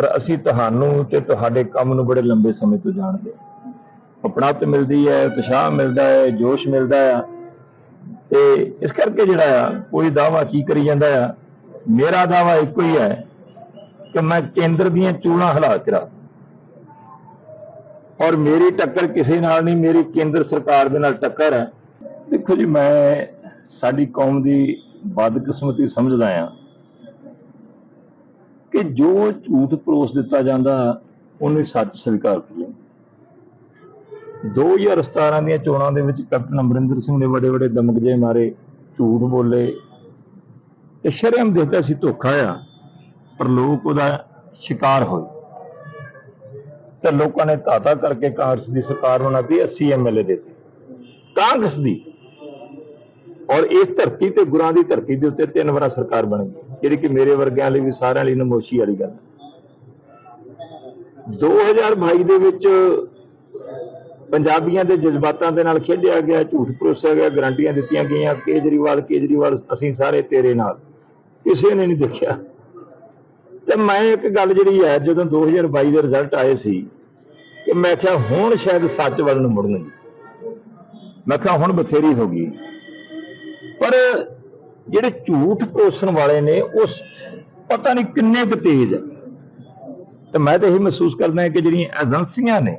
ਪਰ ਅਸੀਂ ਤੁਹਾਨੂੰ ਤੇ ਤੁਹਾਡੇ ਕੰਮ ਨੂੰ ਬੜੇ ਲੰਬੇ ਸਮੇਂ ਤੋਂ ਜਾਣਦੇ ਹਾਂ। ਮਿਲਦੀ ਹੈ, ਉਤਸ਼ਾਹ ਮਿਲਦਾ ਹੈ, ਜੋਸ਼ ਮਿਲਦਾ ਆ ਤੇ ਇਸ ਕਰਕੇ ਜਿਹੜਾ ਆ, ਕੋਈ ਦਾਵਾ ਕੀ ਕਰੀ ਜਾਂਦਾ ਆ? ਮੇਰਾ ਦਾਵਾ ਇੱਕੋ ਹੀ ਹੈ ਕਿ ਮੈਂ ਕੇਂਦਰ ਦੀਆਂ ਚੂਲਾਂ ਹਿਲਾ ਕੇ ਰੱਖ ਔਰ ਮੇਰੀ ਟੱਕਰ ਕਿਸੇ ਨਾਲ ਨਹੀਂ, ਮੇਰੀ ਕੇਂਦਰ ਸਰਕਾਰ ਦੇ ਨਾਲ ਟੱਕਰ ਹੈ। ਦੇਖੋ ਜੀ, ਮੈਂ ਸਾਡੀ ਕੌਮ ਦੀ ਬਦਕਿਸਮਤੀ ਸਮਝਦਾ ਆ। ਕਿ ਜੋ ਝੂਠ ਪਰੋਸ ਦਿੱਤਾ ਜਾਂਦਾ, ਉਹਨੂੰ ਸੱਚ ਸਵੀਕਾਰ ਕਰ ਲੈਂਦਾ 2017 ਦੀਆਂ ਚੋਣਾਂ ਦੇ ਵਿੱਚ ਕੈਪਟਨ ਅਮਰਿੰਦਰ ਸਿੰਘ ਨੇ ਵੱਡੇ ਵੱਡੇ ਦਮਕਜੇ ਮਾਰੇ, ਝੂਠ ਬੋਲੇ ਤੇ ਸ਼ਰਮ ਦਿੱਤਾ ਸੀ ਧੋਖਾ ਆ, ਪਰ ਲੋਕ ਉਹਦਾ ਸ਼ਿਕਾਰ ਹੋਏ। ਤੇ ਲੋਕਾਂ ਨੇ ਤਾਤਾ ਕਰਕੇ ਕਾਂਗਰਸ ਦੀ ਸਰਕਾਰ ਬਣਾਤੀ 80 ਐਮਐਲਏ ਦਿੱਤੇ। ਕਾਂਗਰਸ ਦੀ। ਔਰ ਇਸ ਧਰਤੀ ਤੇ ਗੁਰਾਂ ਦੀ ਧਰਤੀ ਦੇ ਉੱਤੇ ਤਿੰਨ ਵਾਰਾ ਸਰਕਾਰ ਬਣ ਗਈ। ਜਿਹੜੀ ਕਿ ਮੇਰੇ ਵਰਗਿਆਂ ਲਈ ਵੀ ਸਾਰਿਆਂ ਲਈ ਨਮੋਸ਼ੀ ਵਾਲੀ ਗੱਲ ਹੈ। 2022 ਦੇ ਵਿੱਚ ਪੰਜਾਬੀਆਂ ਦੇ ਜਜ਼ਬਾਤਾਂ ਦੇ ਨਾਲ ਖੇਡਿਆ ਗਿਆ, ਝੂਠ ਪਰੋਸਿਆ ਗਿਆ, ਗਰੰਟੀਆਂ ਦਿੱਤੀਆਂ ਗਈਆਂ, ਕੇਜਰੀਵਾਲ ਕੇਜਰੀਵਾਲ, ਅਸੀਂ ਸਾਰੇ ਤੇਰੇ ਨਾਲ। ਕਿਸੇ ਨੇ ਨਹੀਂ ਦੇਖਿਆ। ਤੇ ਮੈਂ ਇੱਕ ਗੱਲ ਜਿਹੜੀ ਹੈ, ਜਦੋਂ 2022 ਦੇ ਰਿਜ਼ਲਟ ਆਏ ਸੀ, ਕਿ ਮੈਂ ਕਿਹਾ ਹੁਣ ਸ਼ਾਇਦ ਸੱਚ ਵੱਲ ਨੂੰ ਮੁੜਨਗੇ। ਮੈਂ ਕਿਹਾ ਹੁਣ ਬਥੇਰੀ ਹੋ ਗਈ। ਪਰ ਜਿਹੜੇ ਝੂਠ ਪਰੋਸਣ ਵਾਲੇ ਨੇ, ਉਸ ਪਤਾ ਨਹੀਂ ਕਿੰਨੇ ਕੁ ਤੇਜ਼ ਹੈ। ਤੇ ਮੈਂ ਤਾਂ ਇਹ ਮਹਿਸੂਸ ਕਰਦਾ ਕਿ ਜਿਹੜੀਆਂ ਏਜੰਸੀਆਂ ਨੇ,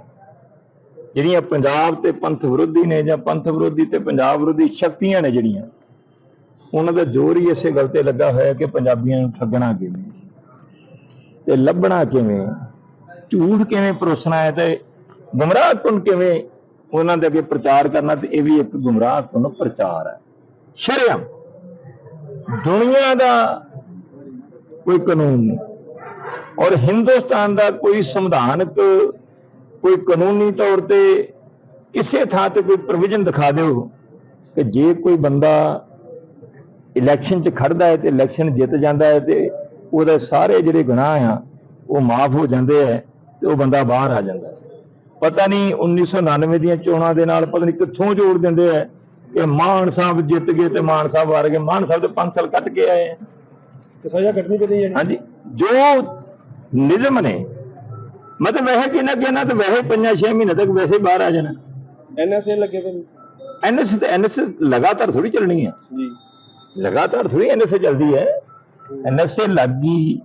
ਜਿਹੜੀਆਂ ਪੰਜਾਬ ਤੇ ਪੰਥ ਵਿਰੋਧੀ ਨੇ ਜਾਂ ਪੰਥ ਵਿਰੋਧੀ ਤੇ ਪੰਜਾਬ ਵਿਰੋਧੀ ਸ਼ਕਤੀਆਂ ਨੇ ਜਿਹੜੀਆਂ, ਉਹਨਾਂ ਦਾ ਜ਼ੋਰ ਹੀ ਇਸੇ ਗੱਲ ਤੇ ਲੱਗਾ ਹੋਇਆ ਕਿ ਪੰਜਾਬੀਆਂ ਨੂੰ ਠੱਗਣਾ ਕਿਵੇਂ, ਤੇ ਲੱਭਣਾ ਕਿਵੇਂ, ਝੂਠ ਕਿਵੇਂ ਪਰੋਸਣਾ ਹੈ ਤੇ ਗੁੰਮਰਾਹਕੁਨ ਕਿਵੇਂ ਉਹਨਾਂ ਦੇ ਅੱਗੇ ਪ੍ਰਚਾਰ ਕਰਨਾ, ਤੇ ਇਹ ਵੀ ਇੱਕ ਗੁੰਮਰਾਹਕੁਨ ਪ੍ਰਚਾਰ ਹੈ। ਸ਼ਰਮ ਦੁਨੀਆ ਦਾ ਕੋਈ ਕਾਨੂੰਨ ਨਹੀਂ। ਔਰ ਹਿੰਦੁਸਤਾਨ ਦਾ ਕੋਈ ਸੰਵਿਧਾਨਕ ਕੋਈ ਕਾਨੂੰਨੀ ਤੌਰ ਤੇ ਕਿਸੇ ਥਾਂ ਤੇ ਕੋਈ ਪ੍ਰੋਵੀਜ਼ਨ ਦਿਖਾ ਦਿਓ ਕਿ ਜੇ ਕੋਈ ਬੰਦਾ ਇਲੈਕਸ਼ਨ 'ਚ ਖੜਦਾ ਹੈ ਤੇ ਇਲੈਕਸ਼ਨ ਜਿੱਤ ਜਾਂਦਾ ਹੈ ਤੇ ਉਹਦੇ ਸਾਰੇ ਜਿਹੜੇ ਗੁਨਾਹ ਆ, ਉਹ ਮਾਫ ਹੋ ਜਾਂਦੇ ਆ ਤੇ ਉਹ ਬੰਦਾ ਬਾਹਰ ਆ ਜਾਂਦਾ ਪਤਾ ਨਹੀਂ 1999 ਦੀਆਂ ਚੋਣਾਂ ਦੇ ਨਾਲ ਪਤਾ ਨਹੀਂ ਕਿੱਥੋਂ ਜੋੜ ਦਿੰਦੇ ਆ ਕਿ ਮਾਨ ਸਾਹਿਬ ਜਿੱਤ ਗਏ ਤੇ ਮਾਨ ਸਾਹਿਬ ਹਾਰ ਗਏ। ਮਾਨ ਸਾਹਿਬ ਤੇ 5 ਸਾਲ ਕੱਟ ਕੇ ਆਏ ਆ। ਤੇ ਸਜ਼ਾ ਕੱਟਣੀ ਚਾਹੀਦੀ ਹੈ ਹਾਂਜੀ। ਜੋ ਨਿਯਮ ਨੇ ਮੈਂ ਤਾਂ ਵੈਸੇ ਕਿਹਨਾਂ ਕਿਹਨਾਂ ਤੇ ਵੈਸੇ ਪੰਜਾਂ 6 ਮਹੀਨੇ ਤੱਕ ਵੈਸੇ ਹੀ ਬਾਹਰ ਆ ਜਾਣਾ। ਐਨਐਸਏ ਲੱਗੇ ਤੇ ਐਨਐਸ ਤੇ ਐਨਐਸ ਲਗਾਤਾਰ ਥੋੜੀ ਚੱਲਣੀ ਹੈ ਜੀ। ਲਗਾਤਾਰ ਥੋੜੀ ਐਨਐਸ ਚੱਲਦੀ ਹੈ ਐਨਐਸ ਲੱਗੀ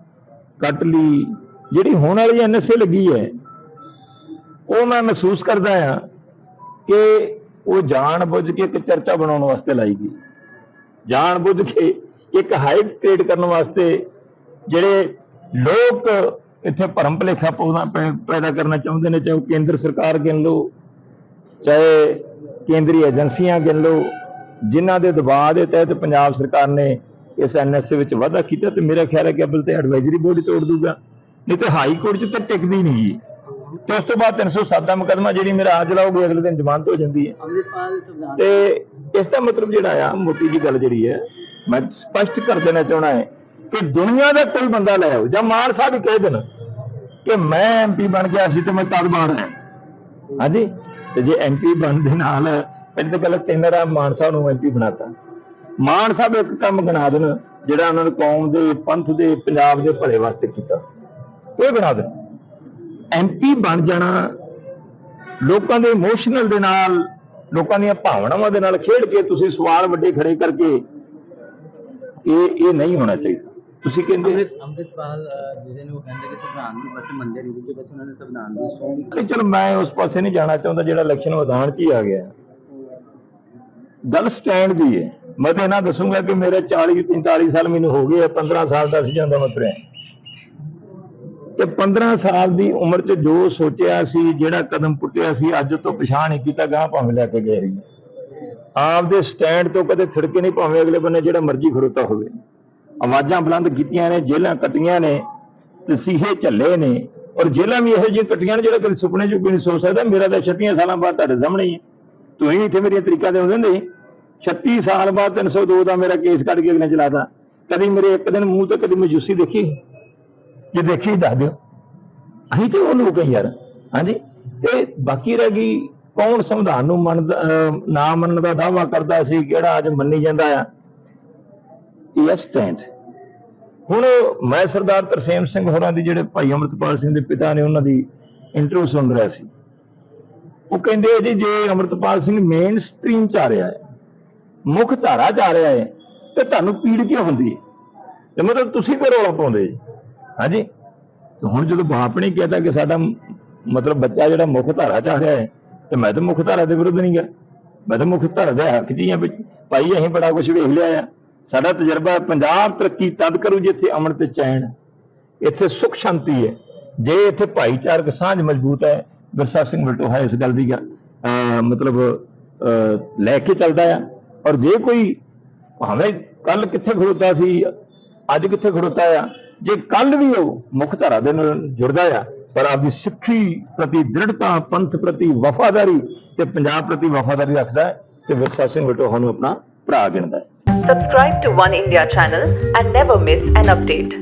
ਕੱਟ ਲਈ। ਜਿਹੜੀ ਹੋਣ ਵਾਲੀ ਐਨਐਸ ਲੱਗੀ ਹੈ ਉਹ ਮੈਂ ਮਹਿਸੂਸ ਕਰਦਾ ਆ ਕਿ ਉਹ ਜਾਣ ਬੁੱਝ ਕੇ ਇੱਕ ਚਰਚਾ ਬਣਾਉਣ ਵਾਸਤੇ ਲਾਈ ਗਈ। ਜਾਣ ਬੁੱਝ ਕੇ ਇੱਕ ਹਾਈਪ ਕ੍ਰੀਏਟ ਕਰਨ ਵਾਸਤੇ ਜਿਹੜੇ ਲੋਕ ਇੱਥੇ ਭਰਮ ਭਲੇਖਾ ਪਾਉਣਾ ਪੈ- ਪੈਦਾ ਕਰਨਾ ਚਾਹੁੰਦੇ ਨੇ, ਚਾਹੇ ਉਹ ਕੇਂਦਰ ਸਰਕਾਰ ਗਿਣ ਲਓ, ਚਾਹੇ ਕੇਂਦਰੀ ਏਜੰਸੀਆਂ ਗਿਣ ਲਓ, ਜਿਨ੍ਹਾਂ ਦੇ ਦਬਾਅ ਦੇ ਤਹਿਤ ਪੰਜਾਬ ਸਰਕਾਰ ਨੇ ਇਸ ਐਨਐਸਏ ਵਿੱਚ ਵਾਧਾ ਕੀਤਾ ਤੇ ਮੇਰਾ ਖਿਆਲ ਹੈ ਕਿ ਅਬਲ ਤੇ ਐਡਵਾਈਜ਼ਰੀ ਬੋਰਡ ਤੋੜ ਦੂਗਾ। ਨਹੀਂ ਤੇ ਹਾਈ ਕੋਰਟ 'ਚ ਤਾਂ ਟਿਕਦੀ ਨਹੀਂ ਜੀ ਤੇ ਉਸ ਤੋਂ ਬਾਅਦ 307 ਦਾ ਮੁਕੱਦਮਾ ਜਿਹੜੀ ਮੇਰਾ ਅੱਜ ਲਾਓਗੇ ਅਗਲੇ ਦਿਨ ਜ਼ਮਾਨਤ ਹੋ ਜਾਂਦੀ ਹੈ। ਤੇ ਇਸ ਦਾ ਮਤਲਬ ਜਿਹੜਾ ਆ ਮੋਟੀ ਜੀ ਗੱਲ ਜਿਹੜੀ ਹੈ ਮੈਂ ਸਪਸ਼ਟ ਕਰ ਦੇਣਾ ਚਾਹਣਾ ਹੈ ਕਿ ਦੁਨੀਆ ਦਾ ਕੋਈ ਬੰਦਾ ਲੈ ਆਓ ਜਾਂ ਮਾਨ ਸਾਹਿਬ ਕਹਿ ਦੇਣ ਕਿ ਮੈਂ ਐਮਪੀ ਬਣ ਗਿਆ ਸੀ ਤੇ ਮੈਂ ਤਦ ਬਾਹਰ ਆਇਆ ਹਾਂਜੀ? ਤੇ ਜੇ ਐਮਪੀ ਬਣਨ ਦੇ ਨਾਲ ਪਹਿਲੀ ਤਾਂ ਗੱਲ ਕੇਂਦਰ ਆ ਮਾਨ ਸਾਹਿਬ ਨੂੰ ਐਮਪੀ ਬਣਾਤਾ। ਮਾਨ ਸਾਹਿਬ ਇੱਕ ਕੰਮ ਗਣਾ ਦੇਣ ਜਿਹੜਾ ਉਹਨਾਂ ਨੇ ਕੌਮ ਦੇ ਪੰਥ ਦੇ ਪੰਜਾਬ ਦੇ ਭਲੇ ਵਾਸਤੇ ਕੀਤਾ। ਉਹ ਬਣਾ ਦੇਣ। ਐਮਪੀ ਬਣ ਜਾਣਾ ਲੋਕਾਂ ਦੇ ਇਮੋਸ਼ਨਲ ਦੇ ਨਾਲ ਲੋਕਾਂ ਦੀਆਂ ਭਾਵਨਾਵਾਂ ਦੇ ਨਾਲ ਖੇਡ ਕੇ ਤੁਸੀਂ ਸਵਾਲ ਵੱਡੇ ਖੜੇ ਕਰਕੇ ਇਹ ਇਹ ਨਹੀਂ ਹੋਣਾ ਚਾਹੀਦਾ। ਤੁਸੀਂ ਕਹਿੰਦੇ ਅੰਮ੍ਰਿਤ ਅੰਮ੍ਰਿਤਪਾਲ ਜਿਹੜੇ ਨੇ ਕਹਿੰਦੇ ਕਿ ਸੰਵਿਧਾਨ ਨੂੰ ਬਸ ਮੰਨਦੇ ਨਹੀਂ ਦੂਜੇ ਪਾਸੇ ਉਹਨਾਂ ਨੇ ਸੰਵਿਧਾਨ ਦੀ ਨਹੀਂ ਚਲੋ ਮੈਂ ਉਸ ਪਾਸੇ ਨਹੀਂ ਜਾਣਾ ਚਾਹੁੰਦਾ ਜਿਹੜਾ ਇਲੈਕਸ਼ਨ ਮੈਦਾਨ 'ਚ ਹੀ ਆ ਗਿਆ। ਗੱਲ ਸਟੈਂਡ ਦੀ ਹੈ। ਮੈਂ ਤਾਂ ਇਹਨਾਂ ਦੱਸੂਗਾ ਕਿ ਮੇਰੇ 40 45 ਸਾਲ ਮੈਨੂੰ ਹੋ ਗਏ ਆ 15 ਸਾਲ ਦਾ ਸੀ ਜਾਂਦਾ ਮੈਂ ਤੁਰਿਆ। ਤੇ 15 ਸਾਲ ਦੀ ਉਮਰ 'ਚ ਜੋ ਸੋਚਿਆ ਸੀ, ਜਿਹੜਾ ਕਦਮ ਪੁੱਟਿਆ ਸੀ, ਅੱਜ ਤੋਂ ਪਛਾਣ ਨਹੀਂ ਕੀਤਾ ਗਾਂ ਭਾਵੇਂ ਲੈ ਕੇ ਗਏ ਰਹੀ ਆਪਦੇ ਸਟੈਂਡ ਤੋਂ ਕਦੇ ਥਿੜਕੇ ਨਹੀਂ ਭਾਵੇਂ ਅਗਲੇ ਬੰਨੇ ਜਿਹੜਾ ਮਰਜ਼ੀ ਖੜੋਤਾ ਹੋਵੇ। ਆਵਾਜ਼ਾਂ ਬੁਲੰਦ ਕੀਤੀਆਂ ਨੇ ਜੇਲਾਂ ਕੱਟੀਆਂ ਨੇ ਤਸੀਹੇ ਝੱਲੇ ਨੇ, ਔਰ ਜੇਲਾਂ ਵੀ ਇਹੋ ਜਿਹੀਆਂ ਕੱਟੀਆਂ ਨੇ ਜਿਹੜਾ ਕਦੇ ਸੁਪਨੇ 'ਚ ਵੀ ਨਹੀਂ ਸੋਚ ਸਕਦਾ, ਮੇਰਾ ਤਾਂ 36 ਸਾਲਾਂ ਬਾਅਦ ਤੁਹਾਡੇ ਸਾਹਮਣੇ ਹੀ ਹੈ। ਤੁਸੀਂ ਇੱਥੇ ਮੇਰੀਆਂ ਤਰੀਕਾ ਦੇ ਹੁੰਦੇ ਨਹੀਂ 36 ਸਾਲ ਬਾਅਦ 302 ਦਾ ਮੇਰਾ ਕੇਸ ਕੱਢ ਕੇ ਅਗਲੇ ਚਲਾਤਾ। ਕਦੀ ਮੇਰੇ ਇੱਕ ਦਿਨ ਮੂੰਹ ਤੇ ਕਦੀ ਮਜੂਸੀ ਦੇਖੀ। ਜੇ ਦੇਖੀ ਦੱਸ ਦਿਓ। ਅਸੀਂ ਤੇ ਉਹ ਲੋਕ ਯਾਰ। ਹਾਂਜੀ? ਤੇ ਬਾਕੀ ਰਹਿ ਗਈ, ਕੌਣ ਸੰਵਿਧਾਨ ਨੂੰ ਮੰਨਦਾ ਨਾ ਮੰਨਣ ਦਾ ਦਾਅਵਾ ਕਰਦਾ ਸੀ, ਕਿਹੜਾ ਅੱਜ ਮੰਨੀ ਜਾਂਦਾ ਆ? ਇਹ ਸਟੈਂਡ ਹੁਣ ਮੈਂ ਸਰਦਾਰ ਤਰਸੇਮ ਸਿੰਘ ਹੋਰਾਂ ਦੀ ਜਿਹੜੇ ਭਾਈ ਅਮਰਤਪਾਲ ਸਿੰਘ ਦੇ ਪਿਤਾ ਨੇ, ਉਹਨਾਂ ਦੀ ਇੰਟਰਵਿਊ ਸੁਣ ਰਿਹਾ ਸੀ। ਉਹ ਕਹਿੰਦੇ ਜੀ, ਜੇ ਅਮਰਤਪਾਲ ਸਿੰਘ ਮੇਨ ਸਟ੍ਰੀਮ ਚ ਆ ਰਿਹਾ ਹੈ, ਮੁੱਖ ਧਾਰਾ ਚ ਆ ਰਿਹਾ ਹੈ, ਤੇ ਤੁਹਾਨੂੰ ਪੀੜ ਕਿਉਂ ਹੁੰਦੀ ਹੈ? ਤੇ ਮਤਲਬ ਤੁਸੀਂ ਕਿਉਂ ਰੌਲਾ ਪਾਉਂਦੇ ਜੀ? ਹਾਂਜੀ। ਹੁਣ ਜਦੋਂ ਬਾਪ ਨੇ ਕਹਿਤਾ ਕਿ ਸਾਡਾ ਮਤਲਬ ਬੱਚਾ ਜਿਹੜਾ ਮੁੱਖ ਧਾਰਾ ਚ ਆ ਰਿਹਾ ਹੈ ਤੇ ਮੈਂ ਤਾਂ ਮੁੱਖ ਧਾਰਾ ਦੇ ਵਿਰੁੱਧ ਨਹੀਂ ਗਿਆ। ਮੈਂ ਤਾਂ ਮੁੱਖ ਧਾਰਾ ਦੇ ਹੱਕ ਚ ਹਾਂ ਵੀ ਭਾਈ ਅਸੀਂ ਬੜਾ ਕੁਝ ਵੇਖ ਲਿਆ ਆ। ਸਾਡਾ ਤਜਰਬਾ ਪੰਜਾਬ ਤਰੱਕੀ ਤਦ ਕਰੂ ਜਿੱਥੇ ਅਮਨ ਤੇ ਚੈਨ ਇੱਥੇ ਸੁਖ ਸ਼ਾਂਤੀ ਹੈ। ਜੇ ਇੱਥੇ ਭਾਈਚਾਰਕ ਸਾਂਝ ਮਜ਼ਬੂਤ ਹੈ ਵਿਰਸਾ ਸਿੰਘ ਵਲਟੋਹਾ ਇਸ ਗੱਲ ਦੀ ਗੱਲ, ਮਤਲਬ ਲੈ ਕੇ ਚੱਲਦਾ ਆ। ਔਰ ਜੇ ਕੋਈ ਭਾਵੇਂ ਕੱਲ ਕਿੱਥੇ ਖੜੋਤਾ ਸੀ ਅੱਜ ਕਿੱਥੇ ਖੜੋਤਾ ਆ ਜੇ ਕੱਲ ਵੀ ਉਹ ਮੁੱਖ ਧਾਰਾ ਦੇ ਨਾਲ ਜੁੜਦਾ ਆ, ਪਰ ਆਪਦੀ ਸਿੱਖੀ ਪ੍ਰਤੀ ਦ੍ਰਿੜਤਾ, ਪੰਥ ਪ੍ਰਤੀ ਵਫਾਦਾਰੀ ਤੇ ਪੰਜਾਬ ਪ੍ਰਤੀ ਵਫਾਦਾਰੀ ਰੱਖਦਾ ਹੈ ਤੇ ਵਿਰਸਾ ਸਿੰਘ ਵਲਟੋਹਾ ਨੂੰ ਆਪਣਾ ਭਰਾ ਗਿਣਦਾ ਹੈ Subscribe to One India channel and never miss an update.